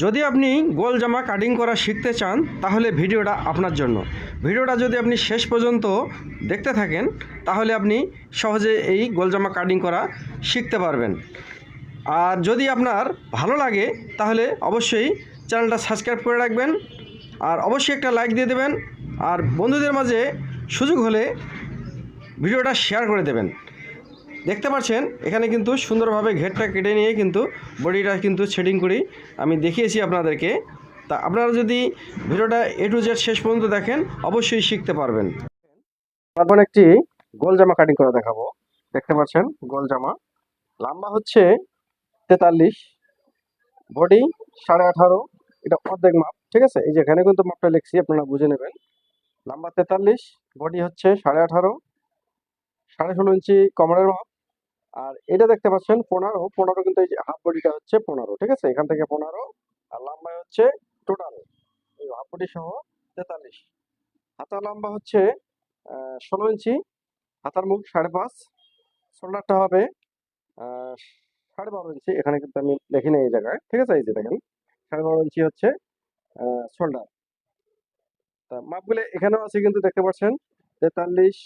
যদি আপনি গোল জামা কাটিং করা শিখতে চান, তাহলে ভিডিওটা আপনার জন্য। ভিডিওটা যদি আপনি শেষ পর্যন্ত দেখতে থাকেন, তাহলে আপনি সহজে এই গোল জামা কাটিং করা শিখতে পারবেন। আর যদি আপনার ভালো লাগে, তাহলে অবশ্যই চ্যানেলটা সাবস্ক্রাইব করে রাখবেন, আর অবশ্যই একটা লাইক দিয়ে দেবেন, আর বন্ধুদের মাঝে সুযোগ হলে ভিডিওটা শেয়ার করে দেবেন। দেখতে পাচ্ছেন, এখানে কিন্তু সুন্দরভাবে ঘেরটা কেটে নিয়ে কিন্তু বডিটা কিন্তু সেটিং করি। আমি দেখিয়েছি আপনাদেরকে। তা আপনারা যদি ভিডিওটা এ টু জেড শেষ পর্যন্ত দেখেন, অবশ্যই শিখতে পারবেন। তারপর একটি গোল জামা কাটিং করে দেখাবো। দেখতে পাচ্ছেন, গোল জামা। লম্বা হচ্ছে তেতাল্লিশ, বডি সাড়ে আঠারো, এটা অর্ধেক মাপ, ঠিক আছে? এই যে এখানে কিন্তু মাপটা লিখছি, আপনারা বুঝে নেবেন। লম্বা তেতাল্লিশ, বডি হচ্ছে সাড়ে আঠারো, সাড়ে ষোলো ইঞ্চি কমরের মাপ আর এটা দেখতে পাচ্ছেন পনেরো। পনেরো কিন্তু এই যে হাফ বডিটা হচ্ছে পনেরো, ঠিক আছে? এখান থেকে পনেরো আর লম্বা হচ্ছে টোটাল এই হাফ বডি সহ তেতাল্লিশ। হাতা লম্বা হচ্ছে ষোলো ইঞ্চি। হাতার মুখ সাড়ে পাঁচ। শোল্ডারটা হবে সাড়ে বারো ইঞ্চি। এখানে কিন্তু আমি লিখি না এই জায়গায়, ঠিক আছে? এই যে দেখেন, সাড়ে বারো ইঞ্চি হচ্ছে শোল্ডার। তা মাপগুলো এখানেও আছে কিন্তু দেখতে পাচ্ছেন, তেতাল্লিশ,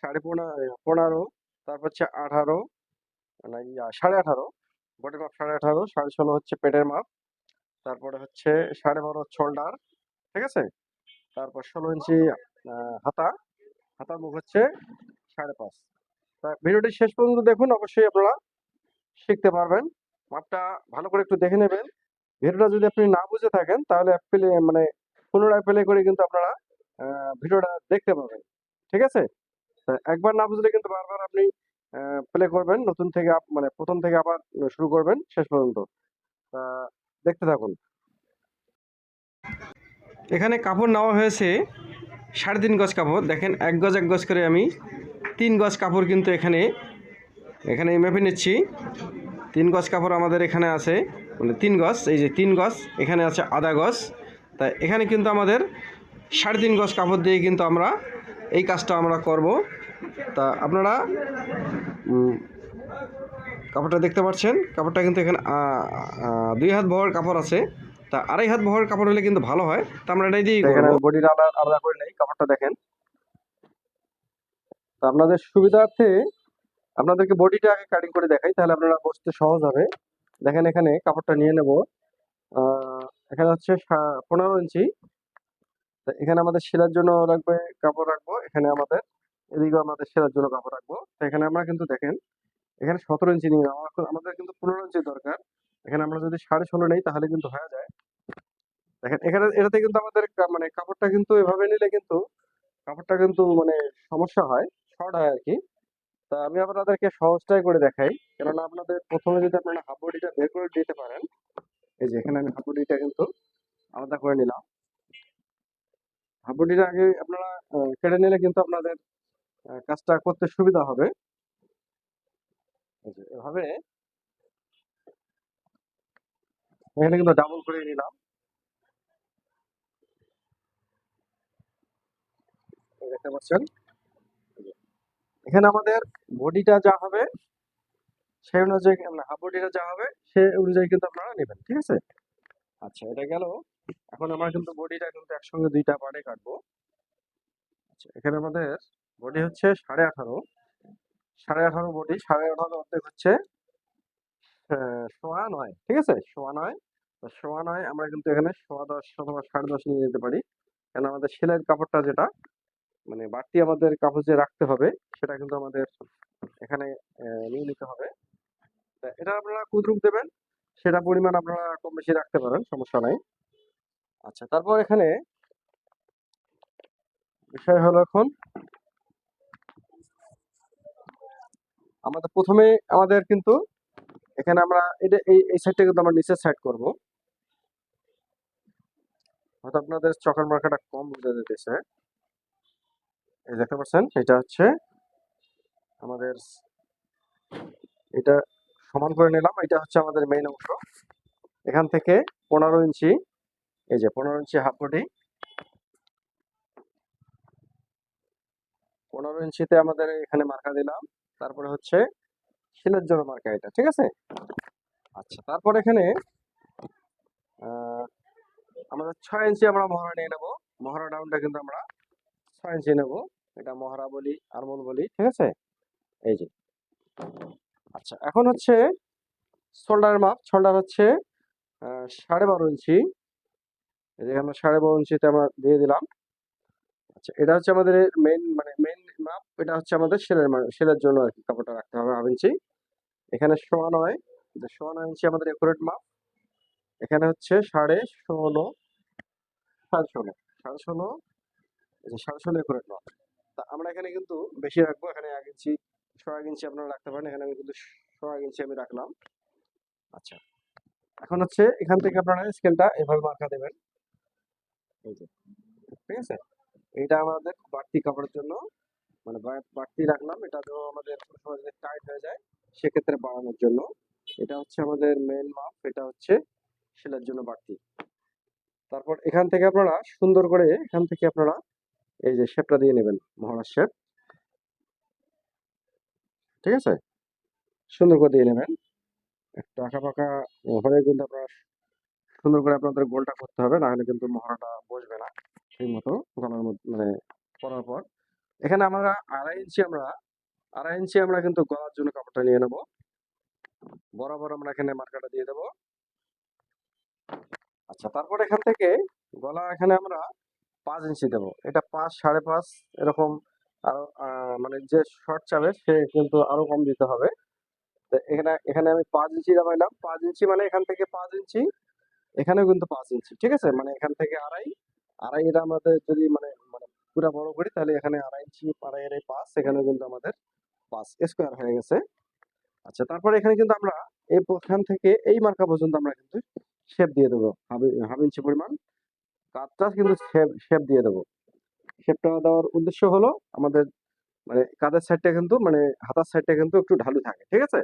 সাড়ে পনেরো পনেরো, তারপর হচ্ছে আঠারো সাড়ে আঠারো। বডির মাপ সাড়ে আঠারো, সাড়ে ষোলো হচ্ছে পেটের মাপ। তারপরে হচ্ছে সাড়ে বারো শোল্ডার ঠিক আছে? তারপর ষোলো ইঞ্চি হাতা। হাতার মুখ হচ্ছে সাড়ে পাঁচ। তা ভিডিওটি শেষ পর্যন্ত দেখুন, অবশ্যই আপনারা শিখতে পারবেন। মাপটা ভালো করে একটু দেখে নেবেন। ভিডিওটা যদি আপনি না বুঝে থাকেন, তাহলে প্লে মানে পুনরায় প্লে করে কিন্তু আপনারা ভিডিওটা দেখতে পাবেন। ঠিক আছে? একবার না বুঝলে কিন্তু বারবার আপনি প্লে করবেন, নতুন থেকে মানে প্রথম থেকে আবার শুরু করবেন, শেষ পর্যন্ত। দেখতে থাকুন। এখানে কাপড় নেওয়া হয়েছে সাড়ে তিন গজ কাপড়। দেখেন, এক গজ এক গজ করে আমি তিন গজ কাপড় কিন্তু এখানে এখানে মেপে নিচ্ছি। তিন গজ কাপড় আমাদের এখানে আছে মানে তিন গজ, এই যে তিন গজ, এখানে আছে আধা গজ। তা এখানে কিন্তু আমাদের সাড়ে তিন গজ কাপড় দিয়ে কিন্তু আমরা এই কাজটা আমরা করব। তা আপনারা কাপড়টা দেখতে পাচ্ছেন। কাপড়টা কিন্তু এখানে দুই হাত বহর কাপড় আছে। তা আড়াই হাত বহর কাপড় হলে কিন্তু ভালো হয়। তা আমরা এটাই দিয়ে এখানে বডিটা আলাদা করে নেই কাপড়টা দেখেন। তা আপনাদের সুবিধার্থে আপনাদেরকে বডিটা আগে কাটিং করে দেখাই তাহলে আপনারা বসতে সহজ হবে। দেখেন এখানে কাপড়টা নিয়ে নেব। আহ, এখানে হচ্ছে পনেরো ইঞ্চি। তা এখানে আমাদের সেলার জন্য রাখবে কাপড় রাখব। এখানে আমাদের এদিকেও আমাদের সেলার জন্য কাপড় রাখব। এখানে আমরা কিন্তু দেখেন, এখানে সতেরো ইঞ্চি নিয়ে আমাদের কিন্তু পনেরো ইঞ্চি দরকার। এখানে আমরা যদি সাড়ে ষোলো নেই, তাহলে কিন্তু হয়ে যায়। দেখেন, এখানে এটাতে কিন্তু আমাদের মানে কাপড়টা কিন্তু এভাবে নিলে কিন্তু কাপড়টা কিন্তু মানে সমস্যা হয়, শর্ট হয় আর কি তা আমি আপনাদেরকে সহজটাই করে দেখাই। কেননা আপনাদের প্রথমে যদি আপনারা হাফ বডিটা বের করে দিতে পারেন, এই যে এখানে আমি হাফ বডিটা কিন্তু আলাদা করে নিলাম। হাফ বডিটা আগে আপনারা কেটে নিলে কিন্তু আপনাদের কাজটা করতে সুবিধা হবে। এভাবে এখানে কিন্তু ডাবল করে নিলাম। দেখতে পাচ্ছেন? এখানে আমাদের বডিটা যা হবে, সেই অনুযায়ী মানে হাফ বডিটা যা হবে, সে অনুযায়ী কিন্তু আপনারা নেবেন, ঠিক আছে? আচ্ছা এটা গেল। এখন আমরা কিন্তু বডিটা কিন্তু একসঙ্গে দুইটা পার্টে কাটবো। আচ্ছা এখানে আমাদের বডি হচ্ছে সাড়ে আঠারো। সাড়ে আঠারো বডি, সাড়ে আঠারো অর্ধেক হচ্ছে সোয়া নয়, ঠিক আছে? সোয়া নয়। সোয়া নয় আমরা কিন্তু এখানে সোয়া দশ অথবা সাড়ে দশ নিয়ে যেতে পারি। কেন আমাদের সেলাইয়ের কাপড়টা যেটা মানে বাড়তি আমাদের কাপড় যে রাখতে হবে, সেটা কিন্তু আমাদের এখানে নিয়ে নিতে হবে। এটা আপনারা কুদরুপ দেবেন? সেটা পরিমাণ আপনারা কম বেশি রাখতে পারেন, সমস্যা নাই। আচ্ছা তারপর এখানে বিষয় হলো এখন আমাদের প্রথমে আমাদের কিন্তু এখানে আমরা এটা এই এই সাইডটা কিন্তু আমরা নিচের সাইড করব। হয়তো আপনাদের চকের মার্কাটা কম বুঝে যেতেছে এই দেখতে পাচ্ছেন, এটা হচ্ছে আমাদের এটা সমান করে নিলাম, এটা হচ্ছে আমাদের মেইন অংশ। এখান থেকে পনেরো ইঞ্চি, এই যে পনেরো ইঞ্চি হাফ বডি পনেরো ইঞ্চিতে আমাদের এখানে মার্কা দিলাম। তারপরে হচ্ছে শিলের জন্য মার্কা এটা, ঠিক আছে? আচ্ছা তারপর এখানে আমাদের ছয় ইঞ্চি আমরা মহড়া নিয়ে নেব। মহড়া ডাউনটা কিন্তু আমরা ছয় ইঞ্চি নেব। এটা মহড়া বলি আরমোল বলি, ঠিক আছে? এই যে। আচ্ছা এখন হচ্ছে শোল্ডারের মাপ। শোল্ডার হচ্ছে সাড়ে বারো ইঞ্চি। এই যে আমরা সাড়ে বারো ইঞ্চিতে আমরা দিয়ে দিলাম। আচ্ছা এটা হচ্ছে আমাদের মেইন মানে মেইন মাপ, এটা হচ্ছে আমাদের সেলের সেলের জন্য আর কি কাপড়টা রাখতে হবে, হাফ ইঞ্চি। এখানে সোয়া নয় সোয়া নয় ইঞ্চি আমাদের একুরেট মাপ। এখানে হচ্ছে সাড়ে ষোলো সাড়ে ষোলো সাড়ে ষোলো সাড়ে ষোলো একুরেট মাপ। তা আমরা এখানে কিন্তু বেশি রাখব, এখানে এক ইঞ্চি, সোয়া এক ইঞ্চি আপনারা রাখতে পারেন, এখানে আমি কিন্তু সোয়া এক ইঞ্চি আমি রাখলাম। আচ্ছা এখন হচ্ছে এখান থেকে আপনারা স্কেলটা এভাবে মার্কা দেবেন। এই যে, ঠিক আছে? এইটা আমাদের বাড়তি কাপড়ের জন্য মানে বাড়তি রাখলাম। এটা তো আমাদের সময় টাইট হয়ে যায়, সেক্ষেত্রে বাড়ানোর জন্য। এটা হচ্ছে আমাদের মেন মাপ এটা হচ্ছে সেলার জন্য বাড়তি। তারপর এখান থেকে আপনারা সুন্দর করে এখান থেকে আপনারা এই যে শেপটা দিয়ে নেবেন মহারাজ শেপ ঠিক আছে? সুন্দর করে দিয়ে নেবেন। একটু আঁকা পাকা হয়ে কিন্তু আপনারা সুন্দর করে আপনাদের গোলটা করতে হবে, না হলে কিন্তু মহড়াটা বসবে না। ঠিক মতো গলার মানে পরার পর। এখানে আমরা আড়াই ইঞ্চি আমরা, আড়াই ইঞ্চি আমরা কিন্তু গলার জন্য কাপড়টা নিয়ে নেব। বরাবর আমরা এখানে মার্কাটা দিয়ে দেবো। আচ্ছা তারপর এখান থেকে গলা এখানে আমরা পাঁচ ইঞ্চি দেবো। এটা পাঁচ, সাড়ে পাঁচ এরকম আরও মানে যে শর্ট চাবে সে কিন্তু আরও কম দিতে হবে। এখানে এখানে আমি পাঁচ ইঞ্চি নামাইলাম। পাঁচ ইঞ্চি মানে এখান থেকে পাঁচ ইঞ্চি, এখানেও কিন্তু পাঁচ ইঞ্চি, ঠিক আছে? মানে এখান থেকে আড়াই আড়াই এটা আমাদের যদি মানে মানে পুরা বড় করি তাহলে এখানে আড়াই ইঞ্চি আড়াই আড়াই পাঁচ এখানে কিন্তু আমাদের পাঁচ স্কোয়ার হয়ে গেছে। আচ্ছা তারপরে এখানে কিন্তু আমরা এই এখান থেকে এই মার্কা পর্যন্ত আমরা কিন্তু শেপ দিয়ে দেবো। হাফ ইঞ্চি পরিমাণ কাজটা কিন্তু শেপ শেপ দিয়ে দেবো। শেপটা দেওয়ার উদ্দেশ্য হলো আমাদের মানে কাঁধের সাইডটা কিন্তু মানে হাতার সাইডটা কিন্তু একটু ঢালু থাকে, ঠিক আছে?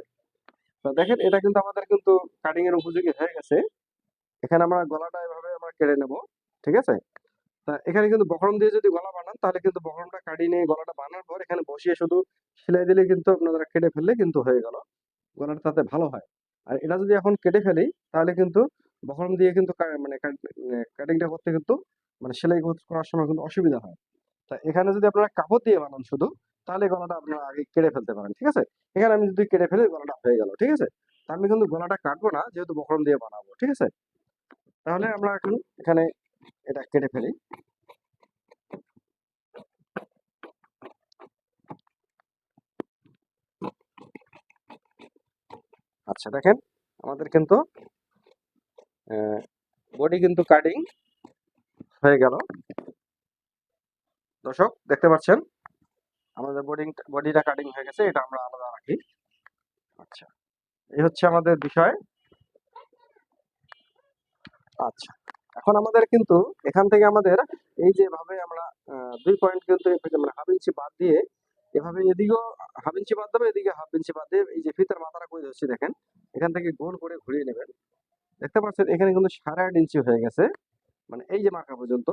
তো দেখেন, এটা কিন্তু আমাদের কিন্তু কাটিং এর উপযোগী হয়ে গেছে। এখানে আমরা গলাটা এভাবে আমরা কেটে নেব, ঠিক আছে? তা এখানে কিন্তু বকরম দিয়ে যদি গলা বানান, তাহলে কিন্তু বকরমটা কাটিয়ে নিয়ে গলাটা বানানোর পর এখানে বসিয়ে শুধু সেলাই দিলে কিন্তু আপনারা কেটে ফেললে কিন্তু হয়ে গেল। গলাটা তাতে ভালো হয়। আর এটা যদি এখন কেটে ফেলি, তাহলে কিন্তু বকরম দিয়ে কিন্তু মানে কাটিংটা করতে কিন্তু মানে সেলাই করার সময় কিন্তু অসুবিধা হয়। তা এখানে যদি আপনারা কাপড় দিয়ে বানান শুধু, তাহলে গলাটা আপনারা আগে কেটে ফেলতে পারেন, ঠিক আছে? এখানে আমি যদি কেটে ফেলি, গলাটা হয়ে গেল, ঠিক আছে? তা আমি কিন্তু গলাটা কাটবো না, যেহেতু বকরম দিয়ে বানাবো, ঠিক আছে? তাহলে আমরা এখন এখানে এটা কেটে ফেলি। আচ্ছা দেখেন, আমাদের কিন্তু বডি কিন্তু কাটিং হয়ে গেল। দর্শক, দেখতে পাচ্ছেন? আমাদের বডিং বডিটা কাটিং হয়ে গেছে, এটা আমরা আলাদা রাখি। আচ্ছা এই হচ্ছে আমাদের বিষয়। আচ্ছা। এখন আমাদের কিন্তু এখান থেকে আমাদের এই যে ভাবে আমরা দুই পয়েন্ট কিন্তু মানে হাফ ইঞ্চি বাদ দিয়ে এভাবে এদিকেও হাফ ইঞ্চি বাদ দেবে, এদিকে হাফ ইঞ্চি বাদ দিয়ে এই যে ফিতার মাথাটা করে হচ্ছে দেখেন, এখান থেকে গোল করে ঘুরিয়ে নেবেন। দেখতে পাচ্ছেন এখানে কিন্তু সাড়ে আট ইঞ্চি হয়ে গেছে মানে এই যে মার্কা পর্যন্ত।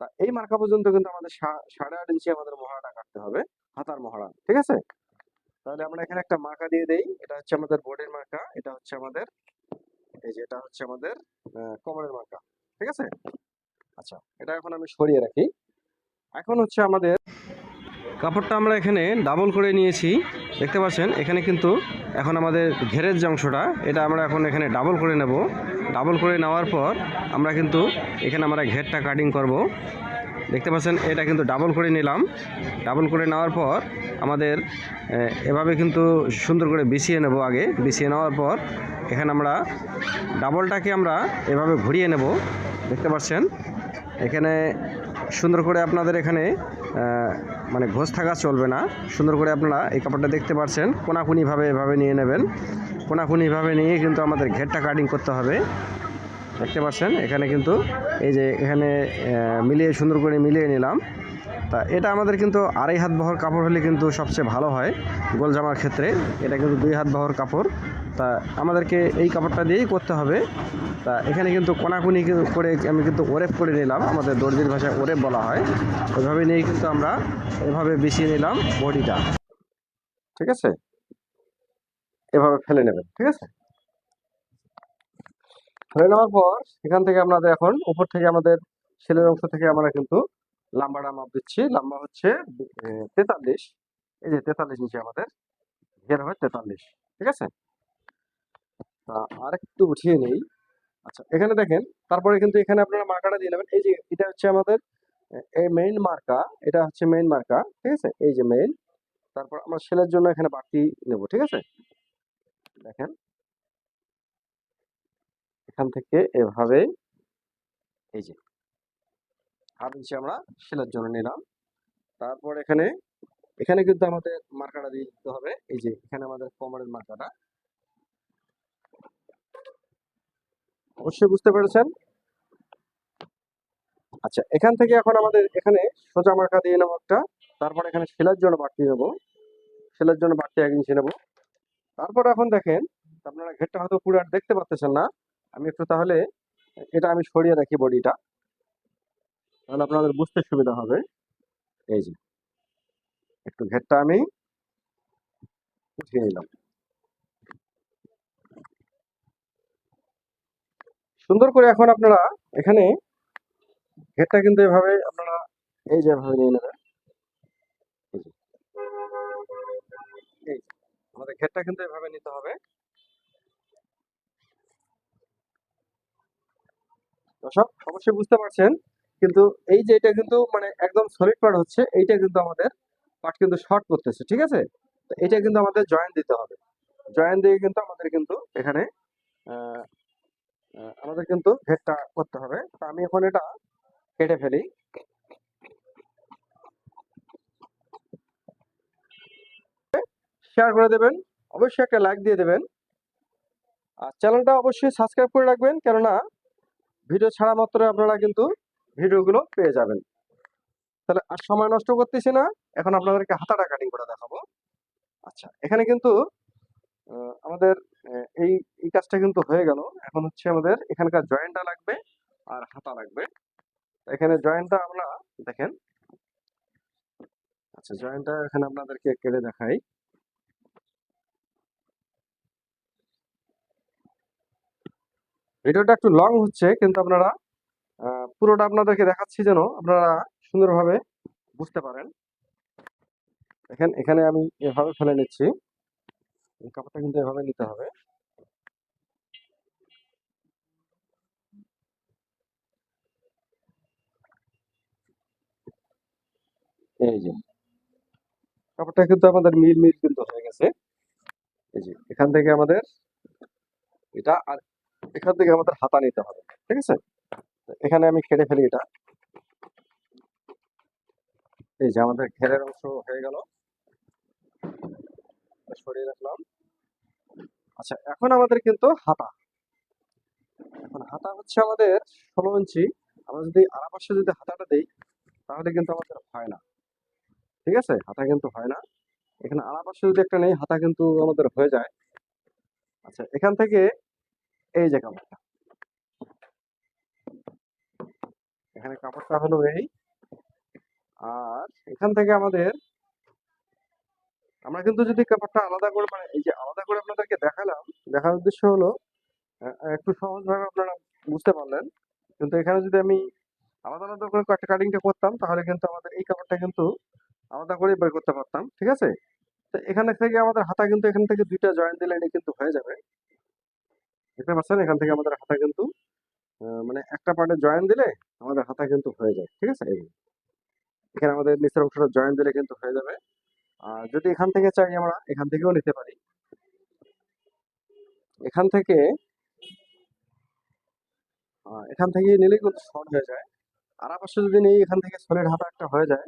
তা এই মার্কা পর্যন্ত কিন্তু আমাদের সাড়ে আট ইঞ্চি আমাদের মহড়াটা কাটতে হবে, হাতার মহড়া, ঠিক আছে? তাহলে আমরা এখানে একটা মার্কা দিয়ে দেই, এটা হচ্ছে আমাদের বোর্ডের মার্কা এটা হচ্ছে আমাদের, এই যে এটা হচ্ছে আমাদের কোমরের মার্কা ঠিক আছে? আচ্ছা এটা এখন আমি সরিয়ে রাখি। এখন হচ্ছে আমাদের কাপড়টা আমরা এখানে ডাবল করে নিয়েছি। দেখতে পাচ্ছেন, এখানে কিন্তু এখন আমাদের ঘেরের যে অংশটা, এটা আমরা এখন এখানে ডাবল করে নেব। ডাবল করে নেওয়ার পর আমরা কিন্তু এখানে আমরা ঘেরটা কাটিং করব। দেখতে পাচ্ছেন, এটা কিন্তু ডাবল করে নিলাম। ডাবল করে নেওয়ার পর আমাদের এভাবে কিন্তু সুন্দর করে বিছিয়ে নেব আগে। বিছিয়ে নেওয়ার পর এখানে আমরা ডাবলটাকে আমরা এভাবে ঘুরিয়ে নেব। দেখতে পাচ্ছেন, এখানে সুন্দর করে আপনাদের এখানে মানে ঘোষ থাকা চলবে না। সুন্দর করে আপনারা এই কাপড়টা দেখতে পাচ্ছেন, কোনাকুনিভাবে এভাবে নিয়ে নেবেন। কোনাকুনিভাবে নিয়ে কিন্তু আমাদের ঘেরটা কাটিং করতে হবে। দেখতে পাচ্ছেন, এখানে কিন্তু এই যে এখানে মিলিয়ে সুন্দর করে মিলিয়ে নিলাম। তা এটা আমাদের কিন্তু আড়াই হাত বহর কাপড় হলে কিন্তু সবচেয়ে ভালো হয় গোল জামার ক্ষেত্রে। এটা কিন্তু দুই হাত বহর কাপড়। তা আমাদেরকে এই কাপড়টা দিয়েই করতে হবে। তা এখানে কিন্তু কোনাকুনি করে আমি কিন্তু ওরেপ করে নিলাম। আমাদের দর্জির ভাষায় ওরেপ বলা হয়। ওইভাবে নিয়ে কিন্তু আমরা এভাবে বিছিয়ে নিলাম বডিটা। ঠিক আছে? এভাবে ফেলে নেবেন, ঠিক আছে? হয়ে নেওয়ার পর এখান থেকে আমাদের এখন উপর থেকে আমাদের ছেলের অংশ থেকে আমরা কিন্তু লাম্বাটা মাপ দিচ্ছি। লম্বা হচ্ছে তেতাল্লিশ। এই যে তেতাল্লিশ ইঞ্চি আমাদের। ঘের হয় তেতাল্লিশ। ঠিক আছে? তা আর একটু উঠিয়ে নেই। আচ্ছা এখানে দেখেন, তারপরে কিন্তু এখানে আপনারা মার্কাটা দিয়ে নেবেন। এই যে এটা হচ্ছে আমাদের এই মেইন মার্কা এটা হচ্ছে মেইন মার্কা ঠিক আছে? এই যে মেইন তারপর আমরা সেলের জন্য এখানে বাড়তি নেব। ঠিক আছে? দেখেন। থেকে এভাবে এই যে হাফ ইঞ্চি আমরা সেলের জন্য নিলাম। তারপর এখানে এখানে কিন্তু আমাদের মার্কাটা দিয়ে দিতে হবে। এই যে এখানে আমাদের কোমরের মার্কাটা। অবশ্যই বুঝতে পেরেছেন? আচ্ছা এখান থেকে এখন আমাদের এখানে সোজা মার্কা দিয়ে নেব একটা। তারপর এখানে সেলার জন্য বাড়তি নেব। সেলার জন্য বাড়তি এক ইঞ্চি নেব। তারপর এখন দেখেন, আপনারা ঘেরটা হয়তো পুরো আর দেখতে পাচ্ছেন না। আমি একটু তাহলে, এটা আমি সরিয়ে রাখি বডিটা তাহলে আপনাদের বুঝতে সুবিধা হবে। এই যে, একটু ঘেরটা আমি উঠিয়ে নিলাম। সুন্দর করে এখন আপনারা এখানে ঘেরটা কিন্তু এভাবে আপনারা এই যে এভাবে নিয়ে নেবেন। আমাদের ঘেরটা কিন্তু এভাবে নিতে হবে। দর্শক, অবশ্যই বুঝতে পারছেন। কিন্তু এই যে এটা কিন্তু মানে একদম সলিড পার্ট হচ্ছে, এইটা কিন্তু আমাদের পার্ট কিন্তু শর্ট করতেছে, ঠিক আছে? এটা কিন্তু আমাদের জয়েন দিতে হবে। জয়েন দিয়ে কিন্তু আমাদের কিন্তু এখানে আমাদের কিন্তু ঘেরটা করতে হবে। তো আমি এখন এটা কেটে ফেলি। শেয়ার করে দেবেন, অবশ্যই একটা লাইক দিয়ে দেবেন। আর চ্যানেলটা অবশ্যই সাবস্ক্রাইব করে রাখবেন, কেননা ভিডিও ছাড়া মাত্র আপনারা কিন্তু ভিডিওগুলো পেয়ে যাবেন। তাহলে আর সময় নষ্ট করতেছি না, এখন আপনাদেরকে হাতাটা কাটিং করে দেখাবো। আচ্ছা এখানে কিন্তু আমাদের এই এই কাজটা কিন্তু হয়ে গেল। এখন হচ্ছে আমাদের এখানকার জয়েন্টটা লাগবে আর হাতা লাগবে। এখানে জয়েন্টটা আমরা, দেখেন আচ্ছা জয়েন্টটা এখানে আপনাদেরকে কেটে দেখাই। ভিডিওটা একটু লং হচ্ছে, কিন্তু আপনারা পুরোটা আপনাদেরকে দেখাচ্ছি যেন আপনারা সুন্দরভাবে বুঝতে পারেন। দেখেন, এখানে আমি এভাবে ফেলে নিচ্ছি। কাপড়টা কিন্তু এভাবে নিতে হবে। এই যে। কাপড়টা কিন্তু আমাদের মিল মিল কিন্তু হয়ে গেছে। এই যে, এখান থেকে আমাদের এটা আর এখান থেকে আমাদের হাতা নিতে হবে, ঠিক আছে? এখানে আমি কেটে ফেলি এটা। এই যে আমাদের ঘেরের অংশ হয়ে গেল। সরিয়ে রাখলাম। আচ্ছা এখন আমাদের কিন্তু হাতা। এখন হাতা হচ্ছে আমাদের ষোলো ইঞ্চি। আমরা যদি আড়াপাশে যদি হাতাটা দিই, তাহলে কিন্তু আমাদের হয় না। ঠিক আছে? হাতা কিন্তু হয় না। এখানে আড়াপাশে যদি একটা নেই, হাতা কিন্তু আমাদের হয়ে যায়। আচ্ছা এখান থেকে এই যে কাপড়টা। এখানে কাপড়টা হলো এই। আর এখান থেকে আমাদের আমরা কিন্তু যদি কাপড়টা আলাদা করে মানে এই যে আলাদা করে আপনাদেরকে দেখালাম, দেখার উদ্দেশ্য হলো একটু সহজভাবে আপনারা বুঝতে পারলেন। কিন্তু এখানে যদি আমি আলাদা আলাদা করে কাটিংটা করতাম, তাহলে কিন্তু আমাদের এই কাপড়টা কিন্তু আলাদা করে বের করতে পারতাম, ঠিক আছে? তো এখানে থেকে আমাদের হাতা কিন্তু এখান থেকে দুইটা জয়েন্ট দিলে কিন্তু হয়ে যাবে। দেখতে পাচ্ছেন এখান থেকে আমাদের হাতা কিন্তু মানে একটা পার্টে জয়েন দিলে আমাদের হাতা কিন্তু হয়ে যায়, ঠিক আছে? এখানে আমাদের নিচের অংশটা জয়েন দিলে কিন্তু হয়ে যাবে। আর যদি এখান থেকে চাই আমরা, এখান থেকেও নিতে পারি। এখান থেকে এখান থেকে নিলেই কিন্তু শর্ট হয়ে যায়। আর পাশে যদি নেই, এখান থেকে সলিড হাতা একটা হয়ে যায়।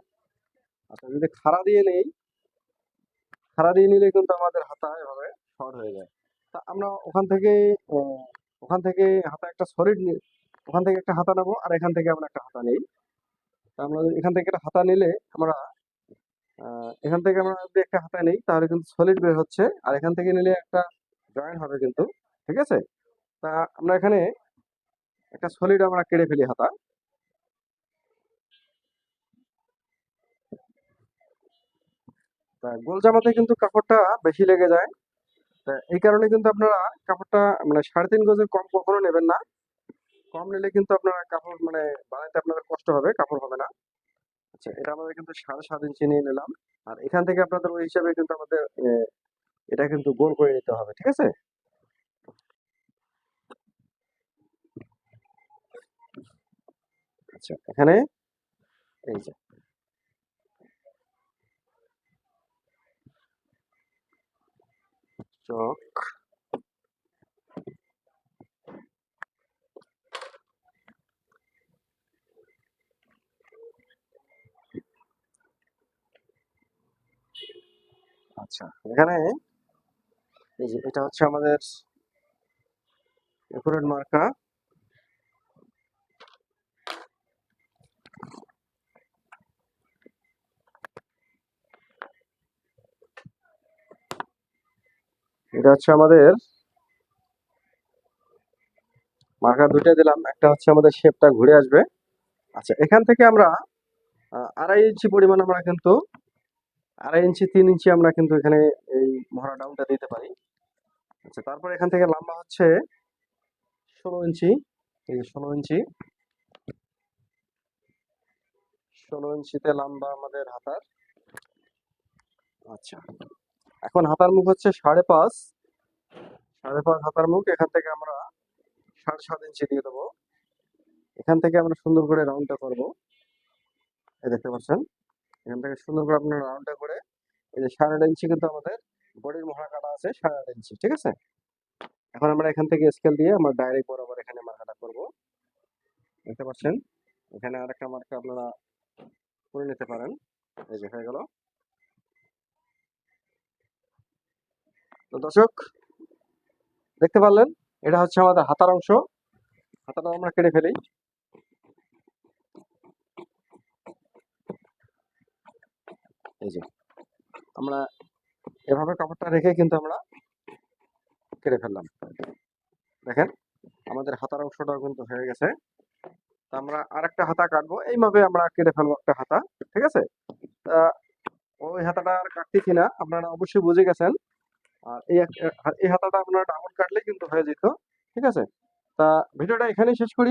আচ্ছা যদি খাড়া দিয়ে নেই, খাড়া দিয়ে নিলে কিন্তু আমাদের হাতা এভাবে শর্ট হয়ে যায়। আমরা ওখান থেকে ওখান থেকে হাতা একটা সলিড ওখান থেকে একটা হাতা নেব আর এখান থেকে আমরা একটা হাতা নেই। আমরা এখান থেকে একটা হাতা নিলে আমরা এখান থেকে আমরা যদি একটা হাতা নেই তাহলে কিন্তু সলিড বের হচ্ছে আর এখান থেকে নিলে একটা জয়েন হবে কিন্তু, ঠিক আছে? তা আমরা এখানে একটা সলিড আমরা কেড়ে ফেলি হাতা। তা গোল জামাতে কিন্তু কাপড়টা বেশি লেগে যায়। এই কারণে কিন্তু আপনারা কাপড়টা মানে সাড়ে তিন গজের কম কখনো নেবেন না। কম নিলে কিন্তু আপনারা কাপড় মানে বানাইতে আপনাদের কষ্ট হবে, কাপড় হবে না। আচ্ছা এটা আমাদের কিন্তু সাড়ে সাত ইঞ্চি নিয়ে নিলাম। আর এখান থেকে আপনাদের ওই হিসাবে কিন্তু আমাদের এটা কিন্তু গোল করে নিতে হবে, ঠিক আছে? আচ্ছা এখানে এই যে। চক আচ্ছা। এখানে এই যে এটা হচ্ছে আমাদের একুরেট মার্কা এটা হচ্ছে আমাদের মার্কা দুইটা দিলাম। একটা হচ্ছে আমাদের শেপটা ঘুরে আসবে। আচ্ছা এখান থেকে আমরা আড়াই ইঞ্চি পরিমাণ আমরা কিন্তু, আড়াই ইঞ্চি, তিন ইঞ্চি আমরা কিন্তু এখানে এই মহড়া ডাউনটা দিতে পারি। আচ্ছা তারপর এখান থেকে লম্বা হচ্ছে ষোলো ইঞ্চি, এই ষোলো ইঞ্চি। ষোলো ইঞ্চিতে লম্বা আমাদের হাতার। আচ্ছা। এখন হাতার মুখ হচ্ছে সাড়ে পাঁচ। সাড়ে পাঁচ হাতার মুখ, এখান থেকে আমরা সাড়ে সাত ইঞ্চি দিয়ে দেবো। এখান থেকে আমরা সুন্দর করে রাউন্ডটা করব। এই দেখতে পাচ্ছেন? এখান থেকে সুন্দর করে আপনার রাউন্ডটা করে, এই যে সাড়ে আট ইঞ্চি কিন্তু আমাদের বডির মহড়া কাটা আছে সাড়ে আট ইঞ্চি, ঠিক আছে? এখন আমরা এখান থেকে স্কেল দিয়ে আমরা ডাইরেক্ট বরাবর এখানে মার্কাটা করব। দেখতে পাচ্ছেন? এখানে আরেকটা মার্কা আপনারা করে নিতে পারেন। এই যে হয়ে গেল। তো দর্শক, দেখতে পারলেন, এটা হচ্ছে আমাদের হাতার অংশ। হাতাটা আমরা কেটে ফেলি। এই যে, আমরা এভাবে কাপড়টা রেখে কিন্তু আমরা কেটে ফেললাম। দেখেন, আমাদের হাতার অংশটা কিন্তু হয়ে গেছে। তা আমরা আর একটা হাতা কাটবো। এইভাবে আমরা কেটে ফেলব একটা হাতা, ঠিক আছে? ওই হাতাটা আর কাটতেছি না আপনারা অবশ্যই বুঝে গেছেন। আর এই এই হাতাটা আপনারা ডাউন কাটলে কিন্তু হয়ে যেত, ঠিক আছে? তা ভিডিওটা এখানেই শেষ করি।